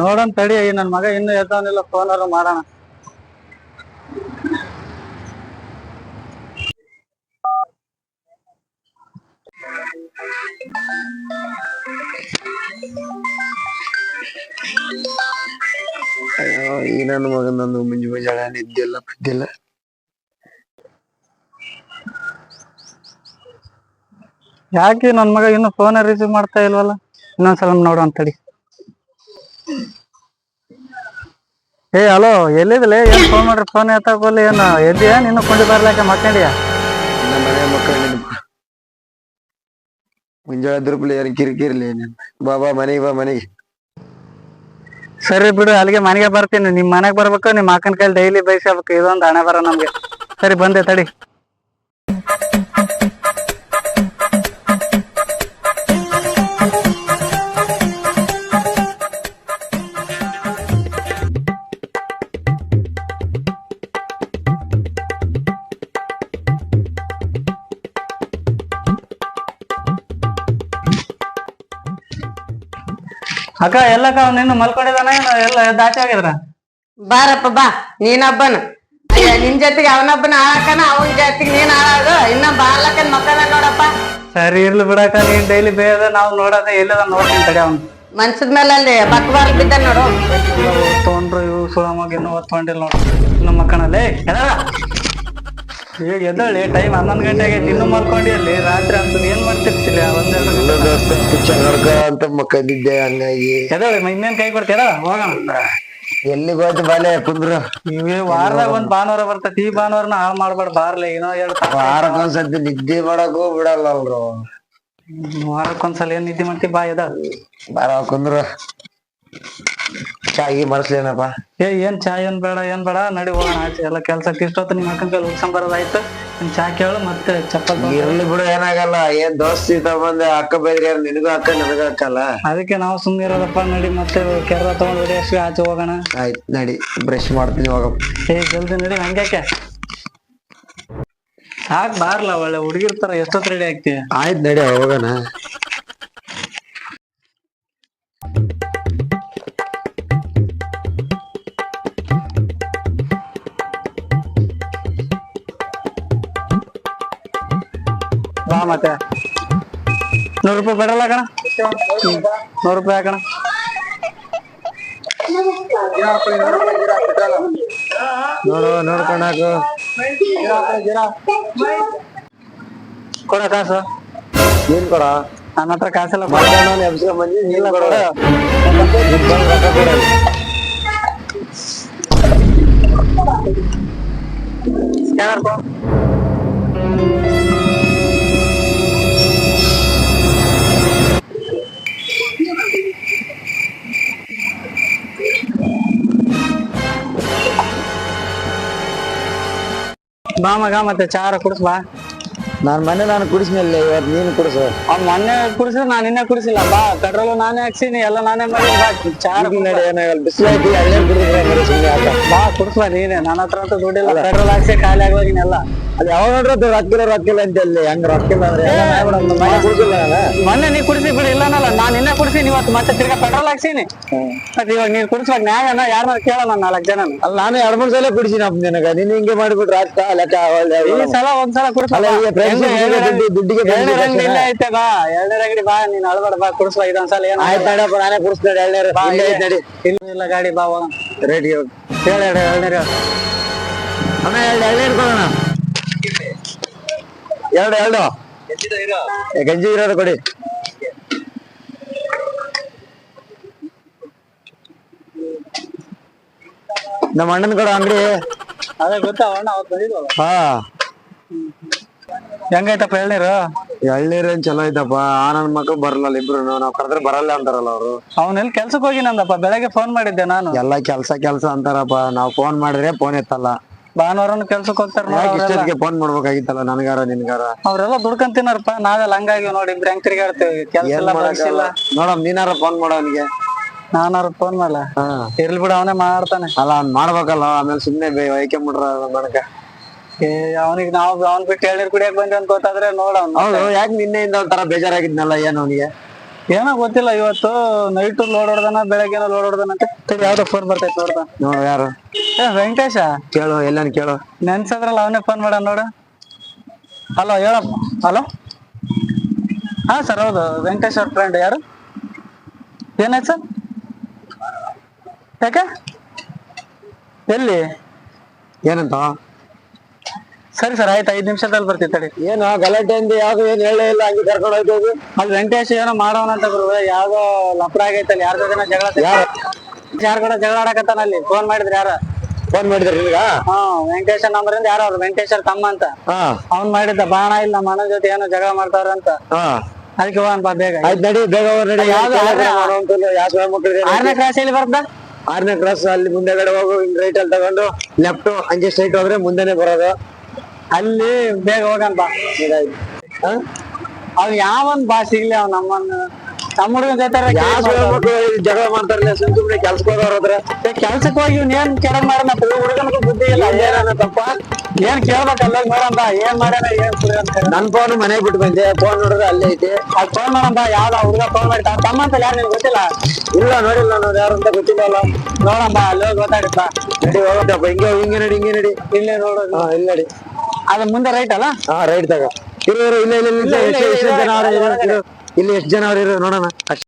ನೋಡೋಣ ತಡಿ ನನ್ ಮಗ ಇನ್ನು ಎದ್ದವನಿಲ್ಲ ಫೋನ್ ಮಾಡೋಣ. ಅಯ್ಯೋ ಈ ನನ್ನ ಮಗನೊಂದು ಮುಂಜು ನಿದ್ದಿಲ್ಲ ಬಿದ್ದಿಲ್ಲ. ಯಾಕೆ ನನ್ ಮಗ ಇನ್ನು ಫೋನ್ ರಿಸೀವ್ ಮಾಡ್ತಾ ಇಲ್ವಲ್ಲ? ಇನ್ನೊಂದ್ಸಲ ನೋಡೋಣ ತಡಿ. ಏ ಹಲೋ ಎಲ್ಲಿದ್ಲೆ? ಏನ್ ಫೋನ್ ಮಾಡ್ರಿ ಫೋನ್ ಎತ್ತಾಕೋಲ್ಲ ಏನು? ಎದ್ದಿಯಾ ನಿನ್ನ ಕುಂಡಿ ಬರ್ಲಾಕ ಮಾತಾಡಿಯಾ ನಮ್ಮ ಮನೆ ಮಕ್ಕಳು ಮುಂಜಾನೆ ದುರ್ಬಲಿ ಏನು ಕಿರಿಕಿರ್ಲಿ ಬಾಬಾ ಬಾ ಬಾ ಮನೆಗೆ ಬಾ ಮನೆಗೆ. ಸರಿ ಬಿಡು ಅಲ್ಲಿಗೆ ಮನೆಗೆ ಬರ್ತೀನಿ. ನಿಮ್ ಮನೆಗೆ ಬರ್ಬೇಕು ನಿಮ್ ಅಕ್ಕನ ಕೈಲಿ ಡೈಲಿ ಬೈಸಬೇಕು ಇದೊಂದು ಹಣೆ ಬರ ನಮ್ಗೆ. ಸರಿ ಬಂದೆ ತಡಿ. ಅಕ್ಕ ಎಲ್ಲಕ್ಕ ನಿನ್ನ ಮಲ್ಕೊಂಡಿದಾನ ಏನು? ಎಲ್ಲ ದಾಟಿ ಹೋಗಿದ್ರ? ಬಾರಪ್ಪ ಬಾ. ನೀನೊಬ್ಬನ. ಅಯ್ಯ ನಿನ್ ಜೊತೆಗೆ ಅವನೊಬ್ಬನ ಆಳಕನ ಅವನ ಜೊತೆಗೆ ನೀನ್ ಆಳಾಗು. ಇನ್ನ ಬಾರ್ಲಕ್ಕನ್ ಮಕ್ಕಳ ನೋಡಪ್ಪ. ಸರಿ ಇರ್ಲಿ ಬಿಡಕ್ಕ ನೀನ್ ಡೈಲಿ ಬೇಯದ ನಾವು ನೋಡೋದ ಎಲ್ಲದ ನೋಡ್ತೀನಿ ತಡಿ ಅವ್ನು. ಮನ್ಸದ ಮೇಲೆ ಅಲ್ಲಿ ಬಕ್ವಾಲ್ ಬಿದ್ದ ನೋಡು. ತೊಗೊಂಡ್ರು ಇವು ಸುಳಮಾಗ ಇನ್ನೂ ಓದ್ಕೊಂಡಿಲ್ಲ ನೋಡು ಇನ್ನು ಮಕ್ಕಳಲ್ಲಿ ಈಗ ಎದ್ದಳ್ಳಿ ಟೈಮ್ ಹನ್ನೊಂದು ಗಂಟೆಗೆ ಆಗೈತಿ. ಇನ್ನೂ ಮಲ್ಕೊಂಡಿ ಅಲ್ಲಿ. ರಾತ್ರಿ ಅಂತ ಏನ್ ಮಾಡ್ತಿರ್ತಿಲ್ಲ? ಒಂದೆರಡು ದೋಸ್ತ ಪಿಕ್ಚರ್ ನೋಡ್ಕ ಅಂತ ಮಕ್ಕಂದಿದ್ದೆ ಹಂಗಾಗಿ. ಎದ್ದಳ್ಳಿ ಇನ್ನೇನ್ ಕೈ ಕೊಡ್ತೀರ? ಹೋಗೋಣ. ಎಲ್ಲಿ ಹೋಯ್ತು ಬಾಲೆ ಕುಂದ್ರು. ನೀವೇ ವಾರದಾಗ ಒಂದ್ ಭಾನುವಾರ ಬರ್ತೈತಿ. ಈ ಭಾನುವಾರನ ಹಾಳು ಮಾಡ್ಬೇಡ ಬಾರ್ಲೆ. ಏನೋ ಎರಡು ವಾರಕ್ಕೊಂದ್ಸತಿ ನಿದ್ದೆ ಮಾಡಕ್ಕೂ ಬಿಡಲ್ಲ ಅಲ್ರು ವಾರಕ್ಕೊಂದ್ಸಲ ಏನ್ ನಿದ್ದೆ ಮಾಡ್ತಿ? ಬಾ ಎದ ಬಾರ ಕುಂದ್ರು. ಚಾಗಿ ಮರ್ಸ್ಲೇನಪ್ಪ ಏ ಏನ್ ಚಾ ಏನ್ ಬೇಡ ಏನ್ ಬೇಡ ನಡಿ ಹೋಗೋಣ ಆಚೆ. ಎಲ್ಲ ಕೆಲ್ಸಕ್ಕೆ ಇಷ್ಟೊತ್ತು ನಿಮ್ ಅಕ್ಕನ ಕೈಲಿ ಉಳ್ಸಂಬ ಬರೋದಾಯ್ತು ನಿಮ್ ಚಾ ಕೇಳು ಮತ್ತೆ ಚಪ್ಪಲ್ ಇರ್ಲಿ ಬಿಡು ಏನಾಗಲ್ಲ. ಏನ್ ದೋಸ್ತಿ ತಗೊಂಡ್ ಅಕ್ಕ ಬೈದ್ರೆ ನಿನಗೂ ಅಕ್ಕ ನನಗೂ ಅಕ್ಕಲ್ಲ ಅದಕ್ಕೆ ನಾವು ಸುಮ್ಮನೆ ಇರೋದಪ್ಪ ನಡಿ ಮತ್ತೆ ಕೆರ ತಗೊಂಡ್ ಅಷ್ಟೇ ಆಚೆ ಹೋಗೋಣ. ಆಯ್ತ್ ನಡಿ. ಬ್ರಷ್ ಮಾಡ್ತೀನಿ ಹೋಗಪ್ಪ. ಏ ಜಲ್ದಿ ನಡಿ ಹಂಗ್ಯಾಕೆ ಹಾಕ್ ಬಾರ್ಲ ಒಳ್ಳೆ ಹುಡುಗಿರ್ತಾರ ಎಷ್ಟೊತ್ ರೆಡಿ ಆಗ್ತೀವಿ ಆಯ್ತ್ ನಡಿ ಹೋಗೋಣ. ಬಾ ಮತ್ತೆ. ನೂರು ರೂಪಾಯಿ ಬರಲ್ಲ ಕಣ. ನೂರು ರೂಪಾಯಿ ಹಾಕಣ. ನೋಡು ನೋಡ್ಕೊಂಡಾಕು ಕೊಡ ಕಾಸು. ಏನ್ ಕೊಡ. ನನ್ನ ಹತ್ರ ಕಾಸೆಲ್ಲ ಮಧ್ಯಾಹ್ನ ಬಾ ಮಗ ಮತ್ತೆ ಚಾರ ಕುಡಿಸ್ ಬಾ. ನಾನು ಮೊನ್ನೆ ನಾನು ಕುಡಿಸ್ನಲ್ಲ ಇವತ್ತು ನೀನು ಕುಡಿಸು. ಅವ್ನ್ ಮೊನ್ನೆ ಕುಡಿಸಿದ್ರೆ ನಾನು ಇನ್ನೇ ಕುಡಿಸಿಲ್ಲ. ಬಾ ಪೆಟ್ರೋಲ್ ನಾನೇ ಹಾಕ್ಸಿನಿ ಎಲ್ಲ ನಾನೇ ಮಾಡಿ ಬಾ. ಚಾರ ನಡಿ ಏನಾಗಲ್ಲ ಬಿಸಿಲಾಗಿ ಅಲ್ಲೇ ಕುಡಿದ್ರೆ ಬಾ ಕುಡಿಸ್ಬಾ ನೀನೇ. ನನ್ನ ಹತ್ರ ಅಂತೂ ದುಡ್ಡಿಲ್ಲ. ಪೆಟ್ರೋಲ್ ಹಾಕ್ಸಿ ಖಾಲಿ ಆಗೋಗಿನೆಲ್ಲ ಅದು ಯಾವಾಗ ನೋಡ್ರ ರೊಕ್ಕಿಲ್ಲ ರೊಕ್ಕಿಲ್ಲ ಅಂತ ಅಲ್ಲಿ ಹಂಗ ರೊಕ್ಕಿಲ್ಲ ಅಂದ್ರೆ ಕುಡಿಸಿಲ್ಲ ನಾನು. ಮೊನ್ನೆ ನೀ ಕುಡಿಸಿ ಬಿಡಿ ಇಲ್ಲನಲ್ಲ ನಾನ್ ಕುಡಿಸಿನಿ ಇವತ್ತು ಮತ್ತೆ ತಿರ್ಗಾ ಪೆಟ್ರೋಲ್ ಹಾಕ್ಸಿನಿ. ಮತ್ತೆ ಇವಾಗ ನೀನ್ ಕುಡಿಸ್ಬೇಕು ನ್ಯಾಯನ ಯಾರನ್ನ ಕೇಳಲ್ಲ ನಾಲ್ಕು ಜನ. ಅಲ್ಲ ನಾನು ಎರಡ್ ಮೂರ್ ಸಲ ಕುಡಿಸಿನ ನಿನಗ. ನೀನ್ ಹಿಂಗೆ ಮಾಡ್ಬಿಟ್ರೆ ಆಗ್ತಾ ಲೆಕ್ಕ ಈ ಸಲ ಒಂದ್ಸಲ. ನಿನ್ನೆ ಐತೆ ಬಾ. ಎರಡನೇ ಅಂಗಡಿ ಬಾ ನೀನ್ ಅಳ್ಬೇಡ ಬಾ ಕುಡಿಸ್ಬಾ ಇದೊಂದ್ಸಲ ಏನ್. ಆಯ್ತು ನಡಪ್ಪ ನಾನೇ ಕುಡಿಸ್ತಾಳೆ ಎರಡನೇ ಬಾ, ನಡಿ. ಇಲ್ಲ ಗಾಡಿ ಬಾ ರೇಟ್ಗೆ ಹೇಳ ಎರಡನೇ ಅಣ್ಣ ಎರಡು ಎರಡು ಎರಡು. ಗಂಜಿ ಇರೋದು ಕೊಡಿ. ನಮ್ಮ ಅಣ್ಣನ ಕೂಡ ಅಂಗಡಿ. ಅದೇ ಗೊತ್ತಾ ಅಣ್ಣ ಅವತ್ತು ಬಂದಿದ್ವಲ್ಲ ಹಾ. ಹೆಂಗೈತಪ್ಪ ಎಳ್ನೀರು? ಎಳ್ನೀರೇನ್ ಚಲೋ ಐತಪ್ಪ. ಆ ನನ್ ಮಕ್ಳು ಬರಲ್ಲ ಇಬ್ರು ನಾವ್ ಕರೆದ್ರೆ ಬರಲ್ಲ ಅಂತಾರಲ್ಲ ಅವ್ರು. ಅವನೆಲ್ಲಿ ಕೆಲ್ಸಕ್ಕೆ ಹೋಗಿನಂದಪ್ಪ ಬೆಳಗ್ಗೆ ಫೋನ್ ಮಾಡಿದ್ದೆ ನಾನು. ಎಲ್ಲ ಕೆಲ್ಸ ಕೆಲ್ಸ ಅಂತಾರಪ್ಪ. ನಾವ್ ಫೋನ್ ಮಾಡಿದ್ರೆ ಫೋನ್ ಎತ್ತಲ್ಲ. ಭಾನುವಾರನು ಕೆಲ್ಸಕ್ಕೆ ಹೋಗ್ತಾರ ಫೋನ್ ಮಾಡ್ಬೇಕಾಗಿತ್ತಲ್ಲ ನನ್ಗಾರ ನಿನ್ಗಾರ? ಅವ್ರೆಲ್ಲ ದುಡ್ಕೊಂಡ್ ತಿನ್ನೋರಪ್ಪ ನಾವೆಲ್ಲ ಹಂಗಾಗಿ ನೋಡಿ ಇಬ್ರು ಹೆಂಗ್ ತಿರ್ಗಾಡ್ತೇವೆ ಕೆಲ್ಸ ಏನ್ ನೋಡಮ್ ನೀನಾರ ಫೋನ್ ಮಾಡೋ ಅವನಿಗೆ. ನಾನಾರು ಫೋನ್ ಮಾಡಲ್ಲ ಇರ್ಲಿ ಬಿಡು ಅವನೇ ಮಾಡ್ತಾನೆ. ಅಲ್ಲ ಅವ್ನ್ ಮಾಡ್ಬೇಕಲ್ಲ ಆಮೇಲೆ ಸುಮ್ನೆ ವೈಕೊಂಬಿಟ್ರ ನನಗ ಏ ಅವನಿಗೆ ನಾವು ಅವ್ನ್ ಬಿಟ್ಟು ಹೇಳಿರ್ ಕುಡಿಯಕ್ ಬಂದೆ ಅಂತ ಗೊತ್ತಾದ್ರೆ ನೋಡ ಹೌದು ಯಾಕೆ ನಿನ್ನೆಯಿಂದ ಒಂಥರ ಬೇಜಾರಾಗಿದ್ನಲ್ಲ ಏನು ಅವನಿಗೆ? ಏನೋ ಗೊತ್ತಿಲ್ಲ ಇವತ್ತು ನೈಟ್ ಲೋಡ್ ಹೊಡ್ದನ ಬೆಳಗ್ಗೆ ಲೋಡ್ ಹೊಡ್ದನ ಅಂತ. ಯಾವ್ದೋ ಫೋನ್ ಬರ್ತೈತೆ ನೋಡ್ದ? ನೋಡು ಯಾರು? ಏ ವೆಂಕಟೇಶ? ಕೇಳು ಎಲ್ಲನ್ ಕೇಳು. ನೆನ್ಸದ್ರಲ್ಲ ಅವನೇ ಫೋನ್ ಮಾಡ ನೋಡು. ಹಲೋ ಹೇಳಪ್ಪ ಹಲೋ? ಹಾ ಸರ್ ಹೌದು ವೆಂಕಟೇಶ್ ಅವ್ರ ಫ್ರೆಂಡ್ ಯಾರು? ಏನಾಯ್ತು ಸರ್ ಯಾಕೆ? ಎಲ್ಲಿ? ಏನಂತ? ಸರಿ ಸರ್ ಆಯ್ತು ಐದು ನಿಮಿಷದಲ್ಲಿ ಬರ್ತೀವಿ ತಡಿ. ಏನು ಗಲಾಟೆ ಅಂದ್ರೆ ಯಾವ್ದು ಏನು ಹೇಳೇ ಇಲ್ಲ ಹಂಗೆ ಕರ್ಕೊಂಡು ಹೋಗ್ಬೋದು ಅಲ್ಲಿ ವೆಂಕಟೇಶ್ ಏನೋ ಮಾಡೋಣ ಅಂತ ಗುರು ಯಾವ್ದೋ ಆಗೈತೆ ಆಗೈತಲ್ಲ ಯಾರ ಜೊತೆ ಜಗಳ ಯಾರು? ಕೂಡ ಜಗಳ ಆಡಕತ್ತಾನ ಅಲ್ಲಿ? ಫೋನ್ ಮಾಡಿದ್ರು ಯಾರ? ಫೋನ್ ಮಾಡಿದ್ರಿ ಈಗ ಹಾ ವೆಂಕಟೇಶ ನಂಬರ್ ಇಂದ ಯಾರು ಅವ್ರು ವೆಂಕಟೇಶ್ ತಮ್ಮ ಅಂತ. ಹಾ. ಅವ್ನ್ ಮಾಡಿದ್ದ ಬಾಣ ಇಲ್ಲ ಮನ ಅಣ್ಣನ ಜೊತೆ ಏನೋ ಜಗಳ ಮಾಡ್ತಾರ ಅಂತ. ಹಾ. ಅದಕ್ಕೆ ಬಾ ಬೇಗ. ಆಯ್ತು ನಡಿ ಬೇಗ ಯಾವ್ದು ಆರ್ನೆ- ಕ್ಲಾಸ್ ಎಲ್ಲಿ ಬರ್ದ? ಆರನೇ ಕ್ರಾಸ್ ಅಲ್ಲಿ ಮುಂದೆಗಡೆ ಹೋಗು, ಹಿಂಗ್ ರೈಟ್ ಅಲ್ಲಿ ತಗೊಂಡು ಲೆಫ್ಟ್ ಹಂಗೆ ಸ್ಟ್ರೈಟ್ ಹೋದ್ರೆ ಮುಂದೆನೆ ಬರೋದು ಅಲ್ಲಿ ಬೇಗ ಹೋಗೋಣ ಬಾ? ಅವ್ ಯಾವನ್ ಬಾ ಸಿಗ್ಲಿ ಅವ್ನ ನಮ್ಮನ್ನ ಸ್ವಾಮಿ ಮಕ್ಳು ಜಗಳ ಮಾಡ್ತಾರಲ್ಲ ಸುಮ್ಮನೆ ಕೆಲ್ಸಕ್ಕೆ ಹೋದವ್ರ ಹತ್ರ ಕೆಲ್ಸಕ್ಕೆ ಹೋಗಿ ಇವ್ನ ಏನ್ ಕೆಡ ಮಾಡೋಣ ಹುಡುಗನಿಗೂ ಬುದ್ಧಿ ಇಲ್ಲ ಏನಪ್ಪ? ಏನ್ ಕೇಳ್ಬೇಕು ಅಲ್ಲ ಬಾ ಏನ್ ಮಾಡ್ಯಾನ ಏನ್ ನನ್ ಫೋನ್ ಮನೆಗೆ ಬಿಟ್ಟು ಬಂದೆ ಫೋನ್ ನೋಡಿದ್ರೆ ಅಲ್ಲೇ ಐತಿ. ಅದ್ ಫೋನ್ ಮಾಡೋಣ ಬಾ ಯಾವ್ದ ಹುಡುಗ ಫೋನ್ ಮಾಡಿ ತಮ್ಮ ತಮ್ಮ ಅಂತ ಯಾರು ನಿನ್ಗೆ ಗೊತ್ತಿಲ್ಲ? ಇಲ್ಲ ನೋಡಿಲ್ಲ ನಾನು ಯಾರು ಅಂತ ಗೊತ್ತಿಲ್ಲ ನೋಡಮ್ಮ ಬಾ ಅಲ್ಲಿ ಹೋಗಿ ಗೊತ್ತಾಗುತ್ತಾ ನಡಿ ಹೋಗತ್ತಪ್ಪ ಹಿಂಗೆ ಹಿಂಗೆ ನಡಿ ಹಿಂಗೆ ನಡಿ. ಇಲ್ಲೇ ನೋಡೋದು ಹಾ ಇಲ್ಲಿ ನಡಿ. ಅದ ಮುಂದೆ ರೈಟ್ ಅಲ್ಲ? ಹಾ ರೈಟ್ ತಗ. ಇರು ಇಲ್ಲ ಇಲ್ಲ ಇಲ್ಲ ಇಲ್ಲ ಇಲ್ಲ, ಎಷ್ಟು ಜನ ಅವ್ರು ಇಲ್ಲ, ಇರು, ಇರು. ಇಲ್ಲಿ ಎಷ್ಟು ಜನ ಅವ್ರು ಇರು ನೋಡೋಣ ಅಷ್ಟೇ